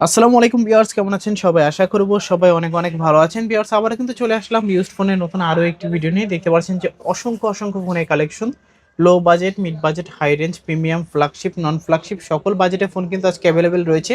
আসসালামু আলাইকুম বিয়ার্স কেমন আছেন সবাই? আশা করব সবাই অনেক অনেক ভালো আছেন। বিয়ার্স আবার কিন্তু চলে আসলাম ইউজ ফোনের নতুন আরও একটি ভিডিও নিয়ে। দেখতে পাচ্ছেন যে অসংখ্য অসংখ্য ফোনের collection low budget mid budget high range premium flagship non flagship সকল বাজেটের ফোন কিন্তু আজকে অ্যাভেলেবেল রয়েছে।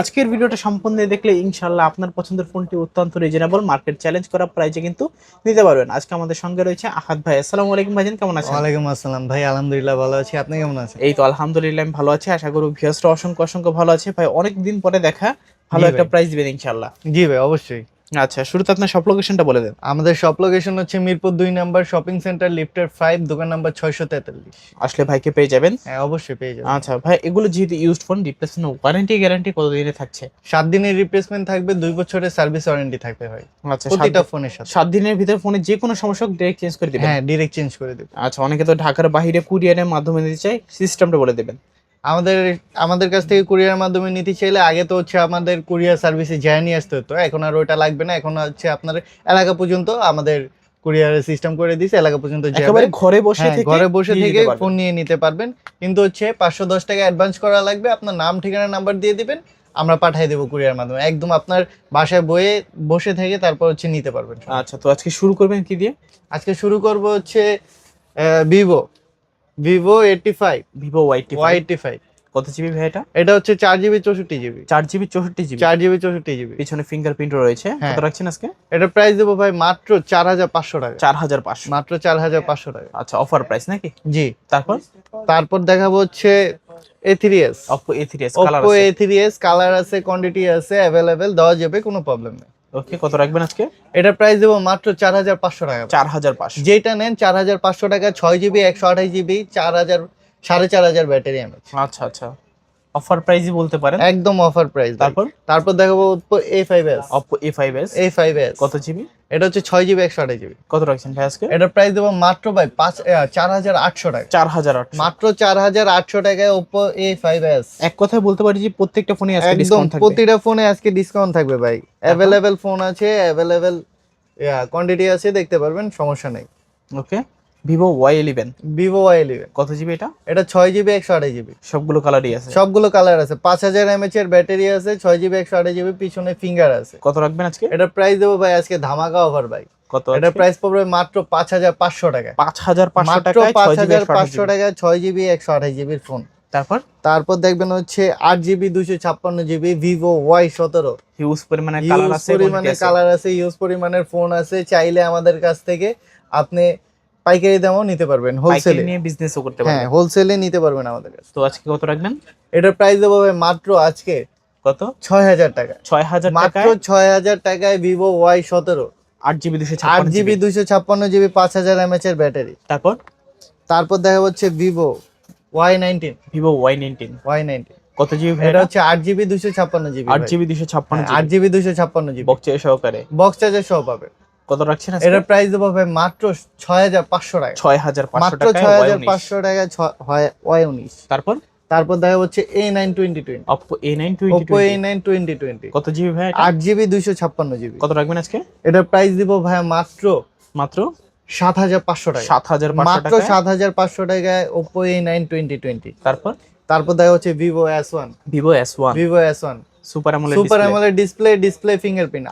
আজকের ভিডিওটা সম্পূর্ণ দেখলে ইনশাল্লাহ আপনার পছন্দের ফোনটি অত্যন্ত রিজনেবল মার্কেট চ্যালেঞ্জ করা প্রাইজে কিন্তু নিতে পারবেন। আজকে আমাদের সঙ্গে রয়েছে আহাদ ভাই। আসসালামু আলাইকুম ভাইজান কেমন আছেন? ওয়ালাইকুম আসসালাম ভাই আলহামদুলিল্লাহ ভালো আছি। আপনি কেমন আছেন? এই তো আলহামদুলিল্লাহ আমি ভালো আছি। আশা করব ভিউয়ার্সরা অসংখ্য অসংখ্য ভালো আছে। ভাই অনেক দিন পরে দেখা ভালো একটা ভাই। প্রাইস দিবেন ইনশাল্লাহ জি ভাই অবশ্যই। আচ্ছা শুরুতে আপনার সব লোকেশনটা বলে দেন। আমাদের শপ লোকেশন হচ্ছে মিরপুর দুই নাম্বার শপিং সেন্টার লিফটের ফাইভ দোকান নাম্বার ছয়শো তেতাল্লিশ। আসলে ভাইকে পেয়ে যাবেন? হ্যাঁ অবশ্যই পেয়ে যাবেন। আচ্ছা ভাই এগুলো যেহেতু used phone replacement warranty guarantee কতদিনে থাকছে? সাত দিনের রিপ্লেসমেন্ট থাকবে দুই বছরের সার্ভিস ওয়ারেন্টি থাকবে ভাই। আচ্ছা প্রতিটা ফোনের সাথে। সাত দিনের ভিতরে ফোনে যে কোনো সমস্যা ডিরেক্ট চেঞ্জ করে দিবেন। হ্যাঁ ডিরেক্ট চেঞ্জ করে দেবে আচ্ছা অনেকে তো ঢাকার বাইরে কুরিয়ারের মাধ্যমে দিতে চাই সিস্টেমটা বলে দেবেন। আমাদের আমাদের কাছ থেকে কুরিয়ার মাধ্যমে নিতে চাইলে আগে তো হচ্ছে আমাদের কুরিয়ার সার্ভিসে যায় নিয়ে আসতে হতো। এখন আর ওটা লাগবে না। এখন হচ্ছে আপনার এলাকা পর্যন্ত আমাদের কুরিয়ারের সিস্টেম করে দিয়েছে এলাকা পর্যন্ত একেবারে ঘরে বসে হ্যাঁ, থেকে ঘরে বসে থেকে ফোন নিয়ে নিতে পারবেন। কিন্তু হচ্ছে পাঁচশো দশ টাকা অ্যাডভান্স করা লাগবে। আপনার নাম ঠিকানা নাম্বার দিয়ে দিবেন। আমরা পাঠিয়ে দেবো কুরিয়ার মাধ্যমে। একদম আপনার বাসায় বয়ে বসে থেকে তারপর হচ্ছে নিতে পারবেন। আচ্ছা তো আজকে শুরু করবেন কি দিয়ে? আজকে শুরু করব হচ্ছে Vivo Vivo eighty five Vivo YT Y five কত জিবি ভাই এটা? এটা হচ্ছে চার জিবি চৌষট্টি জিবি চার জিবি চৌষট্টি জিবি চার জিবি চৌষট্টি জিবি পিছনে ফিঙ্গারপ্রিন্ট রয়েছে। হ্যাঁ। কত রাখছেন আজকে? এটা প্রাইস দেবো ভাই মাত্র চার হাজার পাঁচশো টাকা। চার হাজার পাঁচশো। মাত্র চার হাজার পাঁচশো টাকা। আচ্ছা অফার প্রাইস নাকি? জি। তারপর? তারপর দেখাবো হচ্ছে A three S Oppo A three S colour Oppo আছে। এ থ্রি এস কালার আছে কোয়ান্টিটি আছে অ্যাভেলেবেল দেওয়া যাবে কোনো প্রবলেম নেই। ওকে কত রাখবেন আজকে? এটা প্রাইস দেবো মাত্র চার হাজার পাঁচশো টাকা। চার হাজার পাঁচশো। যেটা নেন চার হাজার পাঁচশো টাকা ছয় জিবি একশো আঠাশ জিবি চার হাজার সাড়ে চার হাজার ব্যাটারি এমএচ আচ্ছা আচ্ছা। অফার প্রাইসই বলতে পারেন। একদম অফার প্রাইস তারপর? তারপর দেখাবো five S A five S কত জিবি এটা হচ্ছে ছয় জিবি একশো আঠাশ জিবি কত রাখছেন ভাই আজকে? এটা প্রাইস দেবো মাত্র ভাই পাঁচ আহ, চার হাজার আটশো টাকা। চার হাজার আটশো। মাত্র চার হাজার আটশো টাকায় ওপো এ ফাইভ এস এক কথায় বলতে পারি যে প্রত্যেকটা ফোনে আজকে ডিসকাউন্ট থাকবে। প্রতিটা ফোনে আজকে ডিসকাউন্ট থাকবে ভাই। অ্যাভেলেবেল ফোন আছে অ্যাভেলেবেল কোয়ান্টিটি আছে দেখতে পারবেন সমস্যা নেই। Okay Vivo Y eleven Vivo Y eleven কত জিবি এটা? এটা ছয় জিবি একশো আঠাশ জিবি সবগুলো কালারই আছে। সবগুলো কালার আছে। পাঁচ হাজার এমএচ এর ব্যাটারি আছে ছয় জিবি একশো আঠাশ জিবি পিছনে ফিঙ্গার আছে। কত রাখবেন আজকে? এটা প্রাইস দেবো ভাই আজকে ধামাকা অফার ভাই। কত এটা প্রাইস পড়বে মাত্র পাঁচ হাজার পাঁচশো টাকা। পাঁচ হাজার পাঁচশো মাত্র পাঁচ হাজার পাঁচশো টাকায় ছয় জিবি একশো আঠাশ জিবির ফোন তারপর? তারপর দেখবেন হচ্ছে আট জিবি দুশো ছাপ্পান্ন জিবি ভিভো ওয়াই সতেরো। হিউজ পরিমাণে কালার ইউজ আছে পরিমাণে কালার আছে। ইউজ পরিমাণের ফোন আছে। চাইলে আমাদের কাছ থেকে আপনি পাইকারি দামও নিতে পারবেন হোলসেল নিয়ে বিজনেসও করতে পারবেন হ্যাঁ পারবেন। হোলসেলে নিতে পারবেন আমাদের কাছে। তো আজকে কত রাখবেন? এটার প্রাইস দেবো মাত্র আজকে কত? ছয় হাজার টাকা। ছয় হাজার মাত্র ছয় হাজার টাকায় ভিভো ওয়াই সতেরো। আট জিবি দুশো আট জিবি দুশো ছাপ্পান্ন জিবি পাঁচ হাজার এমএচ এর ব্যাটারি তারপর? তারপর দেখা হচ্ছে Vivo Y nineteen Vivo Y nineteen Y nineteen কত জিবি এটা হচ্ছে আট জিবি দুশো ছাপ্পান্ন জিবি আট জিবি দুশো ছাপ্পান্ন আট জিবি দুশো ছাপ্পান্ন জিবি বক্স সহকারে? বক্স চার্জার সহ পাবে। কত রাখছেন আজকে? প্রাইস দেবো ভাই মাত্র ছয় হাজার পাঁচশো টাকা। ছয় হাজার পাঁচশো মাত্র টাকায় ছয় হাজার পাঁচশো টাকা ওয়াই উনিশ তারপর? তারপর দেখা হচ্ছে A nine twenty twenty Oppo A nine twenty Oppo A nine twenty twenty কত জিবি ভাই এটা? আট জিবি দুইশো ছাপ্পান্ন জিবি কত রাখবেন আজকে? এটার প্রাইস দিব ভাই মাত্র মাত্র? সাত হাজার পাঁচশো টাকা। সাত হাজার পাঁচশো মাত্র সাত হাজার পাঁচশো টাকায় Oppo A nine twenty twenty তারপর? তারপর দেখা হচ্ছে Vivo S one Vivo S one Vivo S one super AMOLED super AMOLED display display fingerprint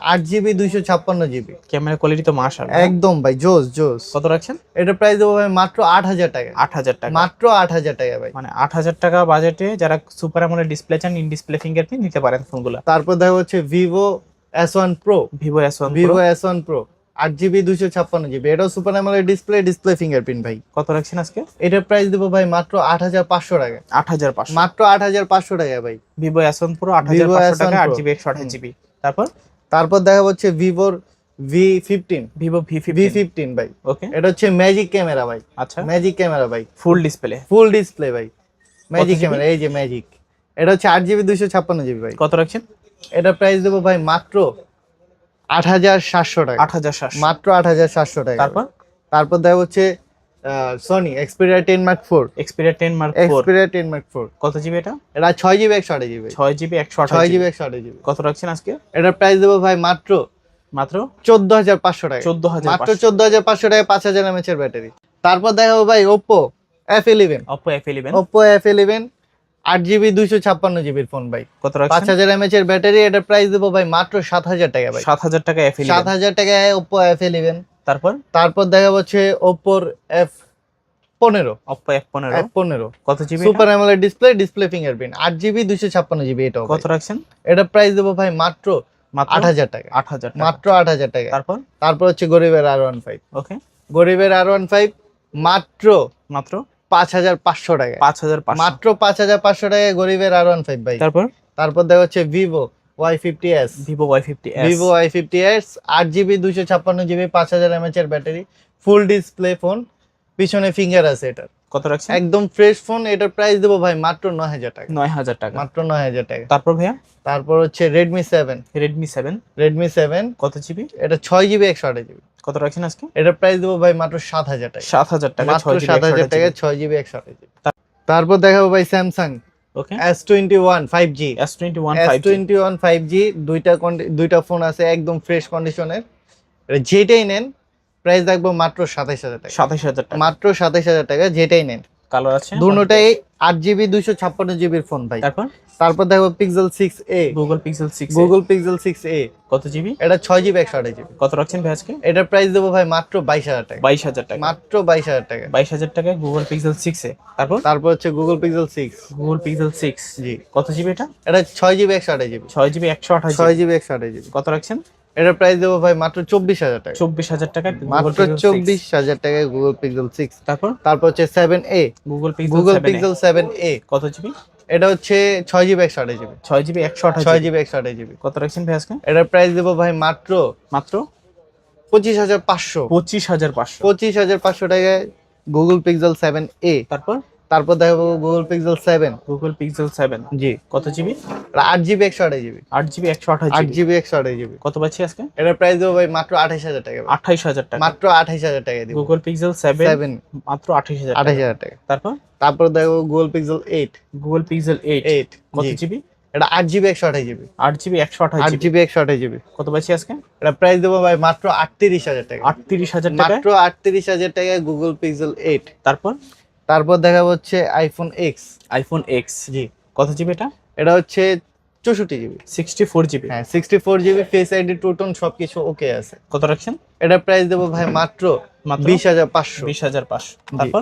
camera quality তো মাশাল একদম ভাই জোস জোস। কত রাখছেন? এটা প্রাইস দেবো ভাই মাত্র আট হাজার টাকা। আট হাজার টাকা। মাত্র আট হাজার টাকা ভাই। মানে আট হাজার টাকা বাজেটে যারা সুপার অ্যামোলেড ডিসপ্লে চান ইন ডিসপ্লে ফিঙ্গারপ্রিন্ট নিতে পারেন ফোনগুলো তারপর দেখা হচ্ছে আট জিবি দুশো ছাপ্পান্ন জিবি এটাও super AMOLED display display fingerprint ভাই। কত রাখছেন আজকে? এটার প্রাইস দেবো ভাই মাত্র আট হাজার পাঁচশো টাকা। আট হাজার পাঁচশো। মাত্র আট হাজার পাঁচশো টাকা ভাই। ভিভো এস ওয়ান প্রো আট হাজার পাঁচশো টাকা আট জিবি একশো আঠাশ জিবি তারপর? তারপর দেখা হচ্ছে ভিভোর V fifteen Vivo V V fifteen ভাই। ওকে এটা হচ্ছে ম্যাজিক ক্যামেরা ভাই। আচ্ছা। ম্যাজিক ক্যামেরা ভাই। ফুল ডিসপ্লে ফুল ডিসপ্লে ভাই। ম্যাজিক ক্যামেরা এই যে ম্যাজিক এটা হচ্ছে আট জিবি দুশো ছাপ্পান্ন জিবি ভাই। কত রাখছেন? এটা প্রাইস দেবো ভাই মাত্র আট হাজার সাতশো টাকা। আট হাজার সাতশো। মাত্র আট হাজার সাতশো টাকা। তারপর? তারপর দেখা হচ্ছে Sony Xperia ten Mark four Xperia ten Mark Xperia ten Mark four কত জিবি এটা? এটা ছয় জিবি একশো আঠাশ জিবি ছয় জিবি একশো ছয় জিবি একশো আঠাশ জিবি কত রাখছেন আজকে? এটার প্রাইস দেবো ভাই মাত্র মাত্র? চোদ্দ হাজার পাঁচশো টাকা। চোদ্দ হাজার মাত্র চোদ্দ হাজার পাঁচশো টাকা পাঁচ হাজার এমএচ এর ব্যাটারি তারপর দেখাবো ভাই Oppo F eleven Oppo F eleven Oppo F eleven আট জিবি দুইশো ছাপ্পান্ন জিবির ফোন ভাই। কত পাঁচ হাজার এমএচ এর ব্যাটারি এটা প্রাইস দেবো ভাই মাত্র সাত হাজার টাকা ভাই। সাত হাজার টাকা এফ সাত হাজার টাকায় ওপো এফ ইলেভেন তারপর? তারপর দেখা হচ্ছে ওপোর এফ পনেরো। অপ্পো এফ পনেরো। এফ পনেরো। কত GB super AMOLED display display fingerprint আট জিবি দুইশো ছাপ্পান্ন জিবি এটাও কত রাখছেন? এটা প্রাইস দেবো ভাই মাত্র মাত্র আট হাজার টাকা। আট হাজার মাত্র আট হাজার টাকা। তারপর? তারপর হচ্ছে গরিবের আর ওয়ান ফাইভ ওকে গরিবের আর ওয়ান ফাইভ মাত্র মাত্র? পাঁচ হাজার পাঁচশো টাকা পাঁচ হাজার মাত্র পাঁচ হাজার পাঁচশো টাকায় গরিবের আর ওয়ান ফাইভ ভাই তারপর? তারপর দেখা হচ্ছে Vivo Y fifty S Vivo Y fifty Vivo Y fifty S আট জিবি দুশো ছাপ্পান্ন জিবি পাঁচ হাজার এমএচ এর ব্যাটারি ফুল ডিসপ্লে ফোন পিছনে ফিঙ্গার আছে এটার। কত রাখছেন? একদম ফ্রেশ ফোন এটার প্রাইস দেবো ভাই মাত্র নয় হাজার টাকা। নয় হাজার টাকা। মাত্র নয় হাজার টাকা। তারপর ভাইয়া? তারপর হচ্ছে Redmi seven Redmi seven Redmi seven কত জিবি এটা ছয় জিবি একশো আঠাশ জিবি কত রাখছেন আজকে? এটার প্রাইস দেবো ভাই মাত্র সাত হাজার টাকা। সাত হাজার টাকা মাত্র সাত হাজার টাকা ছয় জিবি একশো আঠাশ জিবি তারপর দেখাবো ভাই Samsung okay. S twenty one five G S twenty one S five twenty one five G দুইটা দুইটা ফোন আছে একদম ফ্রেশ কন্ডিশনের যেটাই নেন প্রাইস রাখব মাত্র সাতাইশ হাজার টাকা। সাতাশ হাজার টাকা। মাত্র সাতাইশ হাজার টাকা যেটাই নেন। কালার আছে? দুটাই আট জিবি দুইশো ছাপ্পান্ন জিবির ফোন ভাই। তারপর? তারপর দেখো Pixel six A Google Pixel six Google Pixel six A কত জিবি? এটা ছয় জিবি একশো আঠাশ জিবি। কত রাখছেন ভাই আজকে? এটার প্রাইস দেবো ভাই মাত্র বাইশ হাজার টাকা। বাইশ হাজার টাকা। মাত্র বাইশ হাজার টাকা। বাইশ হাজার টাকায় গুগল পিক্সেল সিক্স এ তারপর? তারপর হচ্ছে Google Pixel six Google Pixel six জি। কত জিবি এটা? এটা ছয় জিবি একশো আঠাশ জিবি। ছয় জিবি একশো আঠাশ ছয় জিবি একশো আঠাশ জিবি। কত রাখছেন? এটার প্রাইস দেবো ভাই মাত্র চব্বিশ হাজার টাকা। চব্বিশ হাজার টাকা মাত্র চব্বিশ হাজার টাকায় গুগল পিক্সেল সিক্স তারপর? তারপর হচ্ছে seven A Google Pixel Google Google Pixel seven A কত জিবি এটা হচ্ছে ছয় জিবি একশো আঠাশ জিবি ছয় জিবি একশো আঠাশ ছয় জিবি একশো আঠাশ জিবি কত রাখছেন ভাই আজকে? এটার প্রাইস দেবো ভাই মাত্র মাত্র? পঁচিশ হাজার পাঁচশো। পঁচিশ হাজার পাঁচশো। পঁচিশ হাজার পাঁচশো টাকায় গুগল পিক্সেল সেভেন এ তারপর? তারপর দেখাবো Google Pixel seven Google Pixel seven জি। কত জিবি এটা আট জিবি একশো আঠাশ জিবি আট জিবি একশো আঠাশ আট জিবি জিবি একশো আঠাশ জিবি কত পাচ্ছি আজকে? এটার প্রাইস দেবো ভাই মাত্র আঠাশ হাজার টাকা। আঠাইশ হাজার টাকা। মাত্র আঠাশ হাজার টাকা দিব। গুগল পিক্সেল সেভেন সেভেন মাত্র আঠাইশ হাজার টাকা। হাজার টাকা। তারপর? তারপর দেখো Google Pixel eight Google Pixel eight eight কত জিবি এটা আট জিবি একশো আঠাশ জিবি আট জিবি একশো আঠাশ আট জিবি জিবি একশো আঠাশ জিবি কত পাচ্ছি আজকে? এটা প্রাইস দেবো ভাই মাত্র আটত্রিশ হাজার টাকা। আটত্রিশ হাজার টাকা মাত্র আটত্রিশ হাজার টাকায় গুগল পিক্সেল এইট তারপর? তারপর দেখা হচ্ছে আইফোন এক্স আইফোন এক্স জি। কত জিবি এটা? এটা হচ্ছে চৌষট্টি জিবি সিক্সটি ফোর জিবি হ্যাঁ sixty four GB face ID true tone সবকিছু ওকে আছে। কত রাখছেন? এটা প্রাইস দেবো ভাই মাত্র মাত্র? বিশ হাজার পাঁচশো। বিশ হাজার পাঁচশো। তারপর?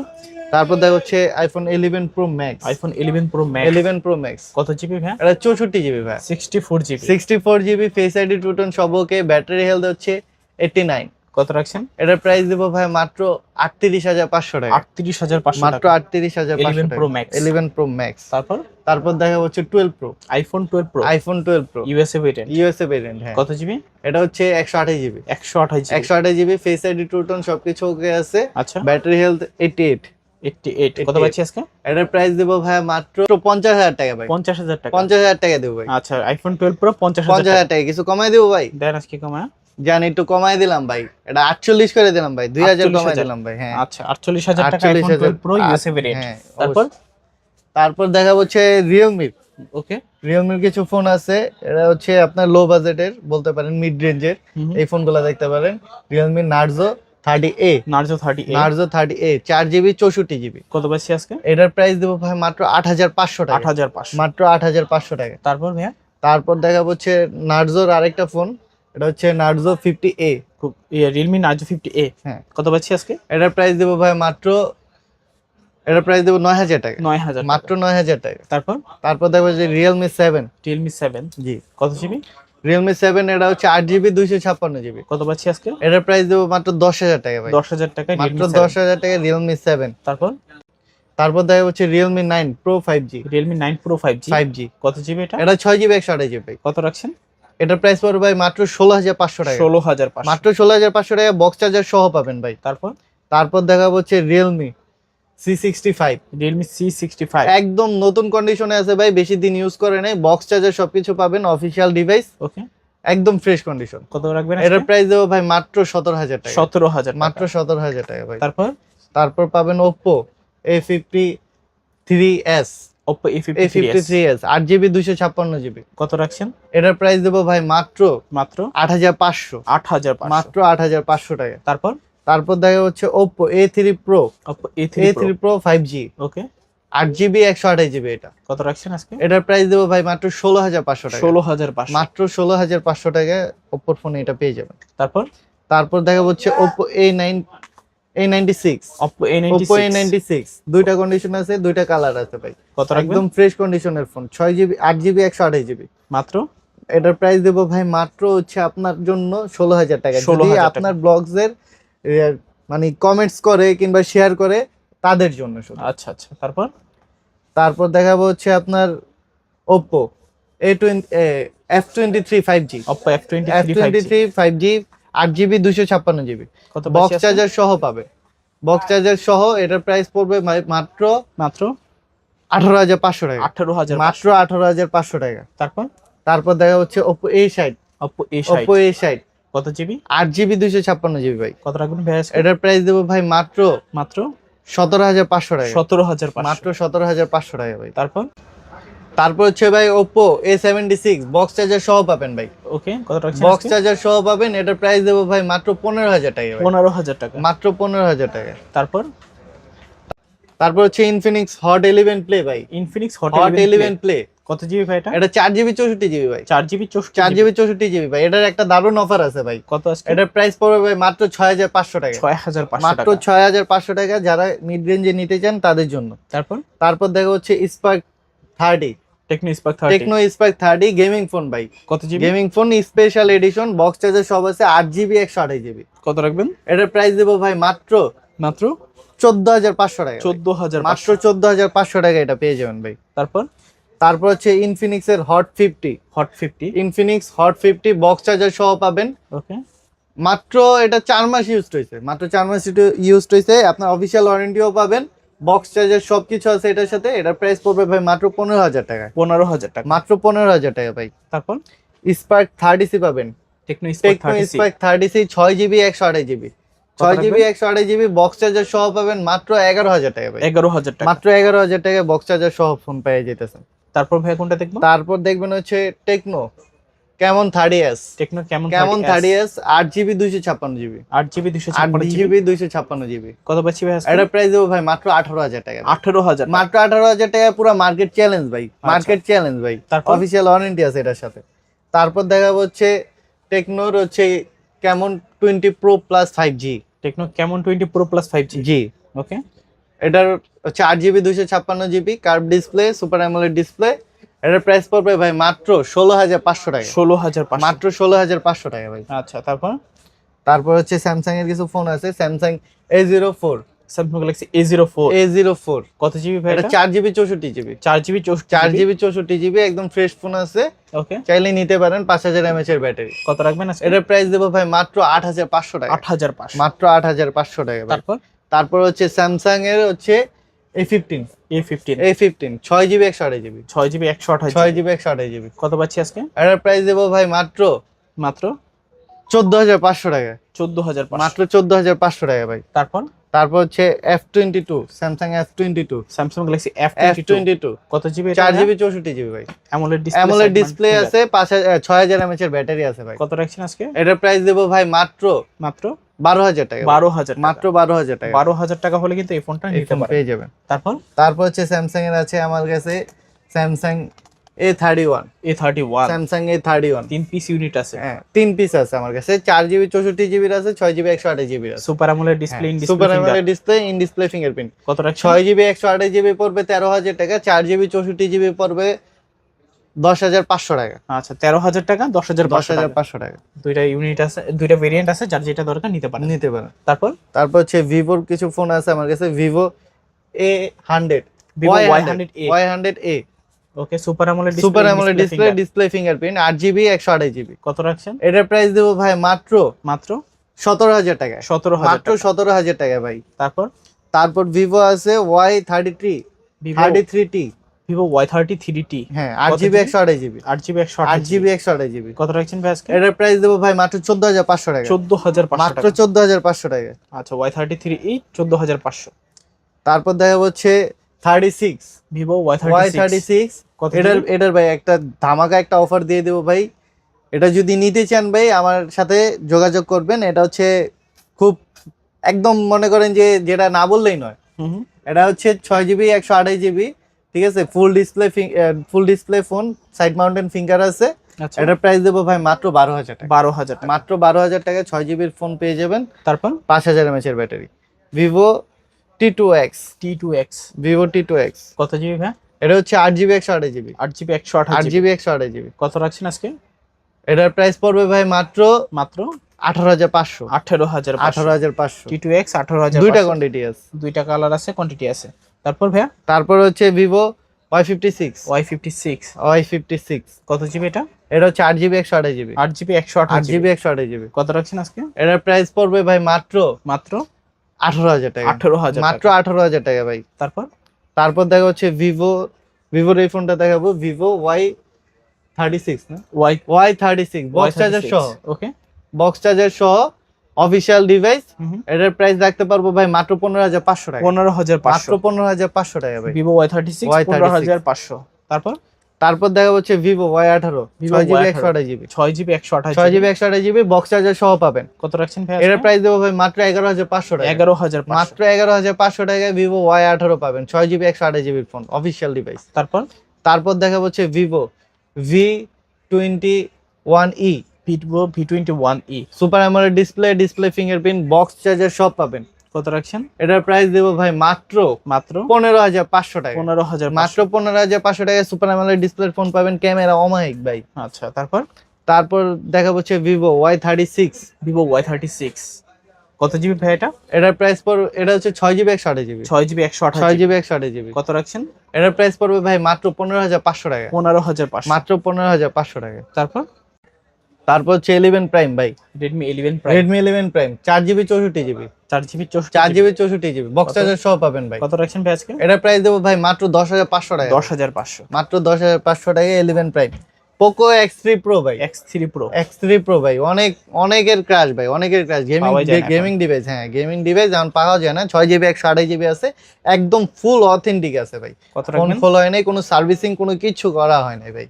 তারপর দেখা হচ্ছে iPhone eleven Pro Max iPhone eleven Pro Max eleven Pro Max কত জিবি ভাই? এটা চৌষট্টি জিবি ভাই। Sixty four GB sixty four GB face ID true tone সব ওকে ব্যাটারি হেলথ হচ্ছে এইটটি নাইন কত রাখছেন? এটার প্রাইস দেবো ভাই মাত্র আটত্রিশ হাজার পাঁচশো টাকা। আটত্রিশ হাজার পাঁচশো মাত্র আটত্রিশ হাজার 11 Pro Max। Eleven Pro Max তারপর? তারপর দেখা হচ্ছে twelve Pro iPhone twelve Pro iPhone twelve Pro USA variant USA variant হ্যাঁ। কত জিবি এটা হচ্ছে একশো আঠাশ জিবি একশো আঠাশ একশো আঠাশ জিবি ফেস আইডি টুটন সবকিছু ওকে আছে। আচ্ছা। ব্যাটারি হেলথ এইট এইট কত পাচ্ছি আজকে? এটার প্রাইস দেবো ভাই মাত্র পঞ্চাশ হাজার টাকা ভাই। পঞ্চাশ হাজার টাকা। পঞ্চাশ হাজার টাকা দেবো ভাই। আচ্ছা আইফোন টুয়েলভ প্রো পঞ্চাশ হাজার টাকা। কিছু কমাই দেবো ভাই? দেন আজকে কমা জান একটু কমাই দিলাম ভাই। এটা আটচল্লিশ করে দিলাম ভাই দুই হাজার কমাই দিলাম ভাই হ্যাঁ। আচ্ছা আটচল্লিশ হাজার টাকা 48 আইফোন প্রো ইউএসএ ভেরিয়েন্ট তারপর? তারপর দেখা হচ্ছে রিয়েলমির ওকে। রিয়েলমির কিছু ফোন আছে এটা হচ্ছে আপনার লো বাজেটের বলতে পারেন মিড রেঞ্জের এই ফোনগুলো দেখতে পারেন। Realme Narzo thirty A Narzo thirty eight Narzo thirty A চার জিবি চৌষট্টি জিবি কত পাচ্ছি আজকে? এটার প্রাইস দেবো ভাই মাত্র আট হাজার পাঁচশো আট টাকা হাজার পাঁচশো। মাত্র আট হাজার পাঁচশো টাকা। তারপর ভাইয়া? তারপর দেখা হচ্ছে নার্জোর আরেকটা ফোন এটা হচ্ছে নার্জো ফিফটি এ খুব রিয়েলমি নার্জো ফিফটি এ হ্যাঁ। কত পাচ্ছি আজকে? এটার প্রাইস দেবো ভাই মাত্র এটার প্রাইস দেবো নয় হাজার টাকা। নয় হাজার মাত্র নয় হাজার টাকা। তারপর? তারপর দেখব যে রিয়েলমি সেভেন রিয়েলমি সেভেন জি। কত জিবি রিয়েলমি সেভেন এটা হচ্ছে আট জিবি দুইশো ছাপ্পান্ন জিবি কত পাচ্ছি আজকে? এটার প্রাইস দেবো মাত্র দশ হাজার টাকা ভাই। দশ হাজার টাকা মাত্র দশ হাজার টাকা রিয়েলমি সেভেন তারপর? তারপর দেখা হচ্ছে Realme nine Pro five G Realme nine Pro five G five G কত জিবি এটা? এটা ছয় জিবি একশো আঠাশ জিবি কত রাখছেন? এটার প্রাইস পড়বে ভাই মাত্র ষোলো হাজার পাঁচশো টাকা। ষোলো হাজার মাত্র ষোলো হাজার পাঁচশো টাকা বক্স চার্জার সহ পাবেন ভাই। তারপর? তারপর দেখা হচ্ছে Realme C sixty five Realme C sixty five একদম নতুন কন্ডিশনে আছে ভাই বেশি দিন ইউজ করে নাই। বক্স চার্জার সবকিছু পাবেন অফিসিয়াল ডিভাইস ওকে একদম ফ্রেশ কন্ডিশন কত রাখবেন এটার প্রাইস দেবো ভাই মাত্র সতেরো হাজার টাকা। সতেরো হাজার মাত্র সতেরো হাজার টাকা ভাই। তারপর? তারপর পাবেন Oppo A fifty three S Oppo GB দুশো ছাপ্পান্ন জিবি কত রাখছেন এটার প্রাইস দেবো ভাই মাত্র মাত্র? আট হাজার পাঁচশো। আট হাজার পাঁচশো। মাত্র আট হাজার পাঁচশো টাকা। তারপর? তারপর দেখা হচ্ছে Oppo A A three three Pro five G okay আট জিবি একশো আঠাশ জিবি এটা। কত রাখছেন আজকে? এটার প্রাইস দেবো ভাই মাত্র ষোলো হাজার পাঁচশো টাকা। ষোলো হাজার মাত্র ষোলো হাজার পাঁচশো টাকায় ওপ্পোর ফোনে এটা পেয়ে যাবেন। তারপর? তারপর দেখা হচ্ছে ওপ্পো এ নাইন দুইটা কন্ডিশন আছে দুইটা কালার আছে ভাই। কত একদম ফ্রেশ কন্ডিশনের ফোন ছয় জিবি আট জিবি একশো আঠাশ জিবি মাত্র? এটার প্রাইস দেবো ভাই মাত্র হচ্ছে আপনার জন্য ষোলো হাজার টাকা। যদি আপনার ব্লগস এর মানে কমেন্টস করে কিংবা শেয়ার করে তাদের জন্য শুধু। আচ্ছা আচ্ছা। তারপর? তারপর দেখাবো হচ্ছে আপনার Oppo A twenty F twenty three five G twenty F twenty three five G আট জিবি দুশো ছাপ্পান্ন জিবি বক্স চার্জার সহ পাবে। বক্স চার্জার সহ এটার প্রাইস পড়বে মাত্র মাত্র? আঠারো হাজার পাঁচশো টাকা। আঠারো হাজার মাত্র আঠারো হাজার পাঁচশো টাকা। তারপর? তারপর দেখা হচ্ছে ওপ্পো এ ষাট। অপো এ ওপ্পো এ ষাট। কত জিবি আট জিবি দুশো ছাপ্পান্ন জিবি ভাই। কত রাখবেন ভাই এটার প্রাইস দেবো ভাই মাত্র মাত্র? সতেরো হাজার পাঁচশো টাকা। সতেরো হাজার মাত্র সতেরো হাজার পাঁচশো টাকা ভাই। তারপর? তারপর হচ্ছে ভাই সেভেন্টি সিক্স বক্স চার্জার সহ পাবেন ভাই। ওকে কত রাখছেন বক্স চার্জার সহ পাবেন এটার প্রাইস দেবো ভাই মাত্র পনেরো হাজার টাকা ভাই। পনেরো হাজার টাকা। মাত্র পনেরো হাজার টাকা। তারপর? তারপর হচ্ছে ইনফিনিক্স হট ইলেভেন প্লে ভাই। Infinix Hot Hot eleven Play কত জিবি ভাই এটা? এটা চার জিবি চৌষট্টি জিবি ভাই। চার জিবি চৌষট্টি চার জিবি চৌষট্টি জিবি ভাই। এটার একটা দারুণ অফার আছে ভাই। কত আজকে? এটার প্রাইস পড়বে ভাই মাত্র ছয় হাজার পাঁচশো টাকা। ছয় হাজার পাঁচশো মাত্র টাকা। ছয় হাজার পাঁচশো টাকা যারা মিড রেঞ্জে নিতে চান তাদের জন্য। তারপর? তারপর দেখা হচ্ছে Spark thirty Tecno Spark Tecno Spark thirty gaming phone ভাই। কত GB gaming phone special edition box charger সব আছে জিবি একশো আঠাশ জিবি কত রাখবেন? এটার প্রাইস দেবো ভাই মাত্র মাত্র? চোদ্দ হাজার পাঁচশো টাকা চোদ্দ হাজার মাত্র চোদ্দ হাজার পাঁচশো টাকা এটা পেয়ে যাবেন ভাই। তারপর? তারপর হচ্ছে ইনফিনিক্স এর Hot fifty Hot fifty Infinix Hot fifty box charger সহ পাবেন। ওকে। মাত্র এটা চার মাস ইউজ হয়েছে। মাত্র চার মাস ইউজ হয়েছে। আপনার অফিসিয়াল ওয়ারেন্টিও পাবেন। বক্স চার্জার সবকিছু আছে এটার সাথে এটার প্রাইস পড়বে ভাই মাত্র পনেরো হাজার টাকা। পনেরো হাজার টাকা। মাত্র পনেরো হাজার টাকা ভাই। তারপর? স্পার্ক থার্টি সি পাবেন। টেকনো স্পার্ক থার্টি সি ছয় জিবি একশো আঠাশ জিবি ছয় জিবি একশো আঠাশ জিবি বক্স চার্জার সহ পাবেন মাত্র এগারো হাজার টাকা ভাই। এগারো হাজার টাকা। মাত্র এগারো হাজার টাকা বক্স চার্জার সহ ফোন পেয়ে যেতেছেন। তারপর ভাই কোনটা দেখব? তারপর দেখবেন হচ্ছে টেকনো কেমন থার্টি এস টেকনো কেমন কেমন 30S? থার্টি এস আট জিবি দুইশো ছাপ্পান্ন জিবি আট জিবি দুইশো আট ছাপ্পান্ন জিবি দুইশো ছাপ্পান্ন জিবি কত পাচ্ছি ভাই? এটার প্রাইস দেবো ভাই মাত্র আঠারো হাজার টাকা। আঠারো হাজার মাত্র আঠারো হাজার টাকা পুরো মার্কেট চ্যালেঞ্জ ভাই। মার্কেট চ্যালেঞ্জ ভাই। তারপর? অফিসিয়াল ওয়ারেন্টি আছে এটার সাথে। তারপর দেখা হচ্ছে টেকনোর হচ্ছে Camon twenty Pro plus five G Tecno Camon twenty Pro plus five G জি। ওকে এটার হচ্ছে আট জিবি দুইশো ছাপ্পান্ন GB curve display super AMOLED display এটার প্রাইস পড়বে ভাই মাত্র ষোলো হাজার পাঁচশো টাকা। ষোলো হাজার মাত্র ষোলো হাজার পাঁচশো টাকা ভাই। আচ্ছা তারপর? তারপর হচ্ছে স্যামসাং এর কিছু ফোন আছে Samsung A zero four Samsung Galaxy A zero four A zero four কত জিবি ভাই এটা চার জিবি চৌষট্টি জিবি চার জিবি চার জিবি চৌষট্টি জিবি একদম ফ্রেশ ফোন আছে। ওকে চাইলে নিতে পারেন পাঁচ হাজার এমএচ এর ব্যাটারি কত রাখবেন এটার প্রাইস দেবো ভাই মাত্র আট হাজার পাঁচশো টাকা। আট হাজার পাঁচশো। মাত্র আট হাজার পাঁচশো টাকা তারপর? তারপর হচ্ছে স্যামসাং এর হচ্ছে A fifteen A fifteen A fifteen ছয় জিবি একশো আঠাশ জিবি ছয় জিবি একশো আঠাশ ছয় জিবি একশো আঠাশ জিবি কত পাচ্ছি আজকে? এটার প্রাইস দেবো ভাই মাত্র মাত্র? চোদ্দ হাজার পাঁচশো টাকা। চোদ্দ হাজার পাঁচশো। মাত্র চোদ্দ হাজার পাঁচশো টাকা ভাই। তারপর? তারপর হচ্ছে F twenty two Samsung F twenty two Samsung Galaxy F F twenty two কত জিবি চার জিবি চৌষট্টি জিবি ভাই। অ্যামোলেড ডিসপ্লে অ্যামোলেড ডিসপ্লে আছে পাঁচ হাজার ছয় হাজার এমএচ এর ব্যাটারি আছে ভাই। কত রাখছেন আজকে? এটার প্রাইস দেবো ভাই মাত্র মাত্র? বারো হাজার টাকা। বারো হাজার মাত্র বারো হাজার টাকা। বারো হাজার টাকা হলে কিন্তু এই ফোনটা নিতে পেয়ে যাবেন। তারপর? তারপর হচ্ছে স্যামসাং এর আছে আমার কাছে Samsung A thirty one A thirty one Samsung A thirty one তিন পিস ইউনিট আছে। হ্যাঁ তিন পিস আছে আমার কাছে। চার জিবি চৌষট্টি জিবির আছে ছয় জিবি একশো আঠাশ জিবির আছে। Super display in super display AMOLED display in display fingerprint কত রাখছেন? ছয় জিবি একশো আঠাশ জিবি পড়বে তেরো হাজার টাকা চার জিবি চৌষট্টি জিবি পড়বে দশ হাজার পাঁচশো টাকা। আচ্ছা তেরো হাজার টাকা দশ হাজার দশ হাজার পাঁচশো টাকা। দুইটা ইউনিট আছে দুইটা ভেরিয়েন্ট আছে যার যেটা দরকার নিতে পারেন। নিতে পারেন। তারপর? তারপর হচ্ছে ভিভোর কিছু ফোন আছে আমার কাছে Vivo A hundred Y hundred A okay super AMOLED super AMOLED display display fingerprint আট জিবি একশো আঠাশ জিবি কত রাখছেন? এটার প্রাইস দেবো ভাই মাত্র মাত্র? সতেরো হাজার টাকা। সতেরো হাজার মাত্র সতেরো হাজার টাকা ভাই। তারপর? তারপর ভিভো আছে Y thirty three thirty three T Vivo Y thirty three T হ্যাঁ আট জিবি? একশো আঠাশ জিবি আট জিবি একশো আট জিবি একশো আঠাশ জিবি কত রাখছেন ভাই আজকে? এটার প্রাইস দেবো ভাই মাত্র চোদ্দ হাজার পাঁচশো টাকা। চোদ্দ হাজার মাত্র চোদ্দ হাজার পাঁচশো টাকা। আচ্ছা ওয়াই থার্টি থ্রি এইট চোদ্দ হাজার পাঁচশো। তারপর দেখা হচ্ছে thirty six Vivo Y thirty six এটার? এটার ভাই একটা ধামাকা একটা অফার দিয়ে দেবো ভাই। এটা যদি নিতে চান ভাই আমার সাথে যোগাযোগ করবেন। এটা হচ্ছে খুব একদম মনে করেন যে যেটা না বললেই নয়। এটা হচ্ছে ছয় জিবি একশো আড়াই জিবি ঠিক আছে? Full display full display phone side mounted finger আছে। আচ্ছা। এটার প্রাইস দেবো ভাই মাত্র বারো হাজার টাকা। বারো হাজার মাত্র বারো হাজার টাকায় ছয় জিবির ফোন পেয়ে যাবেন। তারপর? পাঁচ হাজার এমএচের battery Vivo T two X T two X Vivo T two X কত জিবি ভাই? এটা হচ্ছে আট জিবি একশো আড়াই জিবি আট জিবি একশো আট আঠাশ জিবি একশো আড়াই জিবি কত রাখছেন আজকে? এটার প্রাইস পড়বে ভাই মাত্র মাত্র? আঠারো হাজার পাঁচশো। আঠারো হাজার আঠারো হাজার পাঁচশো। টি টু এক্স আঠারো হাজার দুইটা কোয়ান্টিটি আছে। দুইটা কালার আছে কোয়ান্টিটি আছে। তারপর ভাইয়া? তারপর হচ্ছে Vivo Y fifty six Y fifty six Y fifty six কত জিবি এটা? এটা হচ্ছে আট জিবি একশো আড়াই জিবি। আট জিবি একশো আট আঠাশ জিবি একশো আড়াই জিবি। কত রাখছেন আজকে? এটার প্রাইস পড়বে ভাই মাত্র মাত্র? আঠারো হাজার টাকা। আঠারো হাজার মাত্র আঠারো হাজার টাকা ভাই। তারপর? তারপর দেখা হচ্ছে ভিভো ভিভোর এই ফোনটা দেখাবো। ভিভো ওয়াই থার্টি সিক্স না? Y Y thirty six box charger সহ। ওকে বক্স চার্জার সহ অফিসিয়াল ডিভাইস এটার প্রাইস রাখতে পারব ভাই মাত্র পনেরো হাজার পাঁচশো টাকা। পনেরো হাজার মাত্র পনেরো হাজার পাঁচশো টাকা ভাই। Vivo Y thirty six Y36 পনেরো হাজার পাঁচশো। তারপর? তারপর দেখা হচ্ছে ভিভো ওয়াই আঠারো Vivo ছয় জিবি Y18 একশো আঠাশ জিবি ছয় জিবি একশো আঠাশ ছয় জিবি একশো আঠাশ জিবি বক্স চার্জার সহ পাবেন। কত রাখছেন ভাই এটার প্রাইস দেবো ভাই মাত্র এগারো হাজার পাঁচশো টাকা। এগারো হাজার মাত্র এগারো হাজার পাঁচশো টাকায় ভিভো ওয়াই আঠারো পাবেন। ছয় জিবি একশো আঠাশ জিবির ফোন অফিসিয়াল ডিভাইস তারপর? তারপর দেখা হচ্ছে Vivo V twenty one E Vivo V twenty one E super AMOLED display display fingerprint box charger সব পাবেন। কত রাখছেন? এটার প্রাইস দেবো ভাই মাত্র মাত্র? পনেরো হাজার পাঁচশো টাকা। পনেরো হাজার মাত্র পনেরো হাজার পাঁচশো টাকায় সুপার অ্যামোলেড ডিসপ্লে ফোন পাবেন ক্যামেরা অমায়িক ভাই। আচ্ছা তারপর? তারপর দেখা হচ্ছে Vivo Y thirty six Vivo Y thirty six কত জিবি ভাই এটা? এটার প্রাইস পর এটা হচ্ছে ছয় জিবি একশো আঠাশ জিবি। ছয় জিবি একশো আঠাশ ছয় জিবি। একশো আঠাশ জিবি। কত রাখছেন? এটার প্রাইস পড়বে ভাই মাত্র পনেরো হাজার পাঁচশো টাকা। পনেরো হাজার পাঁচশো। মাত্র পনেরো হাজার পাঁচশো টাকা। তারপর? তারপর হচ্ছে ইলেভেন প্রাইম ভাই। Redmi eleven Prime Redmi eleven Prime চার জিবি চৌষট্টি জিবি চার জিবি চার জিবি চৌষট্টি জিবি বক্স কত? চার্জার সহ পাবেন ভাই। কত রাখছেন ভাই আজকে? এটার প্রাইস দেবো ভাই মাত্র দশ হাজার পাঁচশো টাকা। দশ হাজার পাঁচশো। মাত্র দশ হাজার পাঁচশো টাকা eleven Prime Poco X three Pro ভাই। X three Pro X three Pro ভাই অনেক অনেকের ক্রাশ ভাই অনেকের ক্রাশ গেমিং ডিভাইস হ্যাঁ গেমিং ডিভাইস যেমন পাওয়া যায় না। ছয় জিবি একশো আড়াই জিবি আছে একদম ফুল অথেন্টিক আছে ভাই। কত ফোন ফলো হয় নাই কোনো সার্ভিসিং কোনো কিছু করা হয় নাই ভাই।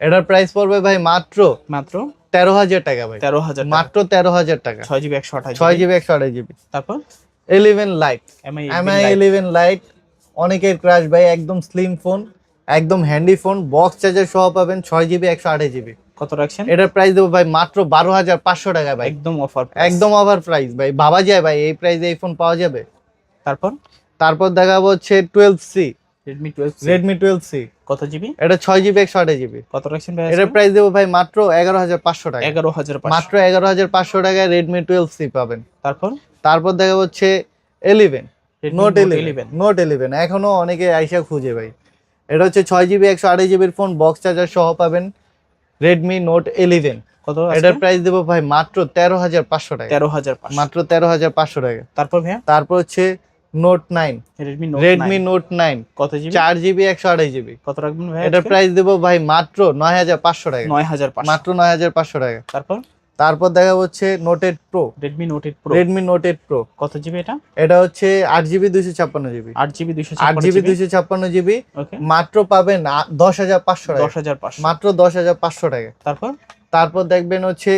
এটার প্রাইস পড়বে ভাই মাত্র মাত্র তেরো হাজার টাকা ভাই। তেরো হাজার মাত্র তেরো হাজার টাকা। ছয় জিবি একশো আঠাশ ছয় জিবি একশো আড়াই জিবি তারপর? Eleven Lite Mi eleven Lite অনেকের ক্রাশ ভাই একদম স্লিম ফোন একদম হ্যান্ডি ফোন বক্স চার্জার সহ পাবেন ছয় জিবি একশো আঠাশ জিবি কত রাখছেন? এটার প্রাইস দেবো ভাই মাত্র বারো হাজার পাঁচশো টাকা ভাই। একদম অফার একদম ওভার প্রাইস ভাই। ভাবা যায় ভাই এই প্রাইসে এই ফোন পাওয়া যাবে? তারপর? তারপর দেখাবো হচ্ছে twelve C twelve Redmi twelve C কত জিবি এটা ছয় জিবি একশো আঠাশ জিবি কত রাখছেন ভাই এটার প্রাইস দেবো ভাই মাত্র এগারো হাজার পাঁচশো টাকা। এগারো হাজার পাঁচশো। মাত্র এগারো হাজার পাঁচশো টাকায় রেডমি টুয়েলভ সি পাবেন। তারপর? তারপর দেখা হচ্ছে eleven Redmi note Note eleven note eleven এখনও অনেকে আইসা খুঁজে ভাই। এটা হচ্ছে ছয় জিবি একশো আড়াই জিবির ফোন বক্স চার্জার সহ পাবেন রেডমি নোট ইলেভেন কত এটার প্রাইস দেবো ভাই মাত্র তেরো হাজার পাঁচশো টাকা। তেরো হাজার পাঁচশো। মাত্র তেরো হাজার পাঁচশো টাকা। তারপর ভাইয়া? তারপর হচ্ছে Note nine Redmi Note nine কত জিবি চার জিবি একশো আড়াই জিবি কত রাখবেন ভাই এটার প্রাইস দেবো ভাই মাত্র নয় হাজার পাঁচশো টাকা। নয় হাজার পাঁচশো। মাত্র নয় হাজার পাঁচশো টাকা। তারপর? তারপর দেখা হচ্ছে Note eight Pro Redmi Note eight Pro Redmi Note eight Pro কত জিবি এটা? এটা হচ্ছে আট জিবি দুশো ছাপ্পান্ন জিবি আট জিবি দুইশো আট জিবি দুশো ছাপ্পান্ন জিবি মাত্র পাবেন দশ হাজার পাঁচশো দশ হাজার পাঁচশো। মাত্র দশ হাজার পাঁচশো টাকা। তারপর? তারপর দেখবেন হচ্ছে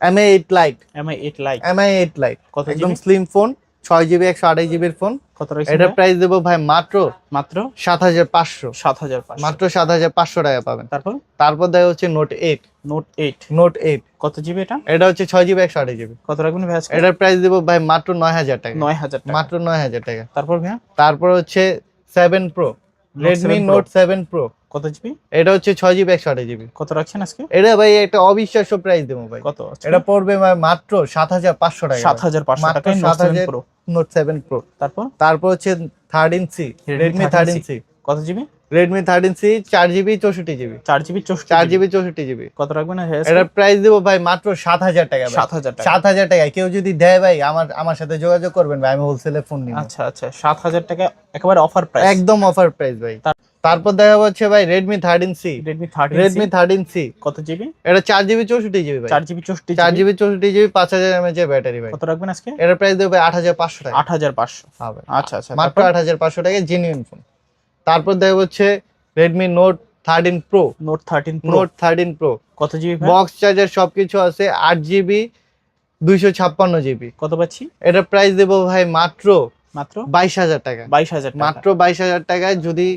Mi eight lite Mi eight lite Mi eight lite কত একদম স্লিম ফোন ছয় জিবি একশো আড়াই জিবির ফোন কত এটার প্রাইস দেবো ভাই মাত্র মাত্র? সাত হাজার পাঁচশো। সাত হাজার মাত্র সাত হাজার পাঁচশো টাকা পাবেন। তারপর? তারপর দেখা হচ্ছে note eight note eight note eight কত জিবি এটা? এটা হচ্ছে ছয় জিবি একশো আড়াই জিবি কত রাখবেন ভাই এটার প্রাইস দেবো ভাই মাত্র নয় হাজার টাকা। নয় হাজার মাত্র নয় হাজার টাকা। তারপর ভাইয়া? তারপর হচ্ছে seven pro Redmi 7 note seven pro কত জিবি? এটা হচ্ছে ছয় জিবি একশো আঠাশ জিবি। কত রাখছেন আজকে? এটা ভাই একটা অবিশ্বাস্য প্রাইস দেবো ভাই। কত এটা পড়বে মাত্র সাত হাজার পাঁচশো টাকা। সাত হাজার পাঁচশো 7,000 seven pro note seven pro তারপর? তারপর হচ্ছে thirteen C Redmi 13C thirteen C কত জিবি? রেডমি থার্টিন সি চার জিবি চৌষট্টি জিবি। চার জিবি চার জিবি। চৌষট্টি জিবি। কত রাখবেন ভাই আজকে? এটার প্রাইস দেবো ভাই মাত্র সাত হাজার টাকা সাত হাজার সাত হাজার টাকায় কেউ যদি দেয় ভাই আমার আমার সাথে যোগাযোগ করবেন ভাই আমি হোলসেলে ফোন নিব। আচ্ছা আচ্ছা সাত হাজার টাকা একেবারে অফার প্রাইস একদম অফার প্রাইস ভাই। তারপর দেখা যাচ্ছে ভাই C Redmi thirty Redmi thirteen C কত জিবি এটা চার জিবি চৌষট্টি জিবি ভাই। চার জিবি চৌষট্টি চার জিবি চৌষট্টি জিবি পাঁচ হাজার এমএচ এর ব্যাটারি ভাই। কত রাখবেন আজকে? এটার প্রাইস দেবে হাজার পাঁচশো টাকা। আট হাজার পাঁচশো। হবে আচ্ছা আচ্ছা মাত্র তারপর? আট হাজার পাঁচশো টাকা জেনুইন ফোন তারপর দেখা হচ্ছে Redmi note thirteen pro note thirteen pro note thirteen pro কত জিবি ভাই? বক্স চার্জার সবকিছু আছে আট জিবি দুইশো ছাপ্পান্ন জিবি কত পাচ্ছি? এটার প্রাইস দেবো ভাই মাত্র মাত্র? বাইশ হাজার টাকা। বাইশ হাজার টাকা। মাত্র বাইশ হাজার টাকায় যদি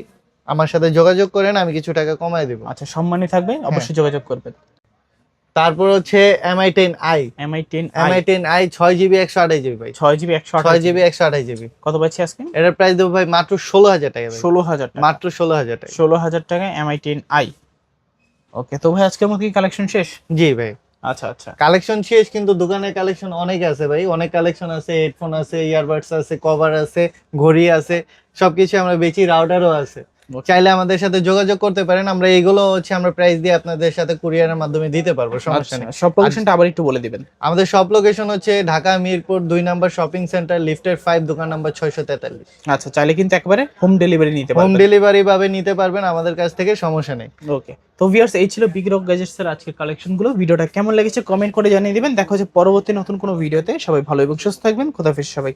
আমার সাথে যোগাযোগ করেন আমি কিছু টাকা কমায় দিব। আচ্ছা সম্মানী থাকবে হ্যাঁ। অবশ্যই যোগাযোগ করবেন। তারপর হচ্ছে Mi ten I Mi ten Mi ten I ছয় জিবি একশো আঠাশ জিবি ভাই ছয় জিবি একশো ছয় জিবি। একশো আঠাশ জিবি। কত পাচ্ছি আজকে? এটার প্রাইস দেবো ভাই মাত্র ষোলো হাজার টাকা ষোলো হাজার টাকা। মাত্র ষোলো হাজার টাকা। ষোলো হাজার টাকা এমআই টেন আই ওকে তো ভাই আজকের মতো কি কালেকশন শেষ? জি ভাই। আচ্ছা আচ্ছা। কালেকশন শেষ কিন্তু দোকানের কালেকশন অনেক আছে ভাই। অনেক কালেকশন আছে হেডফোন আছে ইয়ারবাডস আছে কভার আছে ঘড়ি আছে সবকিছু আমরা বেচি রাউটারও আছে. চাইলে আমাদের সাথে যোগাযোগ করতে পারেন। আমরা এইগুলো হচ্ছে আমরা প্রাইস দিয়ে আপনাদের সাথে কুরিয়ারের মাধ্যমে দিতে পারব সমস্যা নেই। আচ্ছা, সব লোকেশনটা আবার একটু বলে দিবেন। আমাদের সব লোকেশন হচ্ছে ঢাকা মিরপুর দুই নাম্বার শপিং সেন্টার লিফটের ফাইভ দোকান নাম্বার ছয়শো তেতাল্লিশ। আচ্ছা চাইলে কিন্তু একবারে হোম ডেলিভারি নিতে হোম ডেলিভারি ভাবে নিতে পারবেন আমাদের কাছ থেকে সমস্যা নেই। ওকে তো ভিউয়ার্স এই ছিল বিগ রক গ্যাজেটস এর আজকের কালেকশনগুলো ভিডিওটা কেমন লেগেছে কমেন্ট করে জানিয়ে দিবেন। দেখা হচ্ছে পরবর্তী নতুন কোনো ভিডিওতে সবাই ভালো এবং সুস্থ থাকবেন। খোদাফিজ সবাই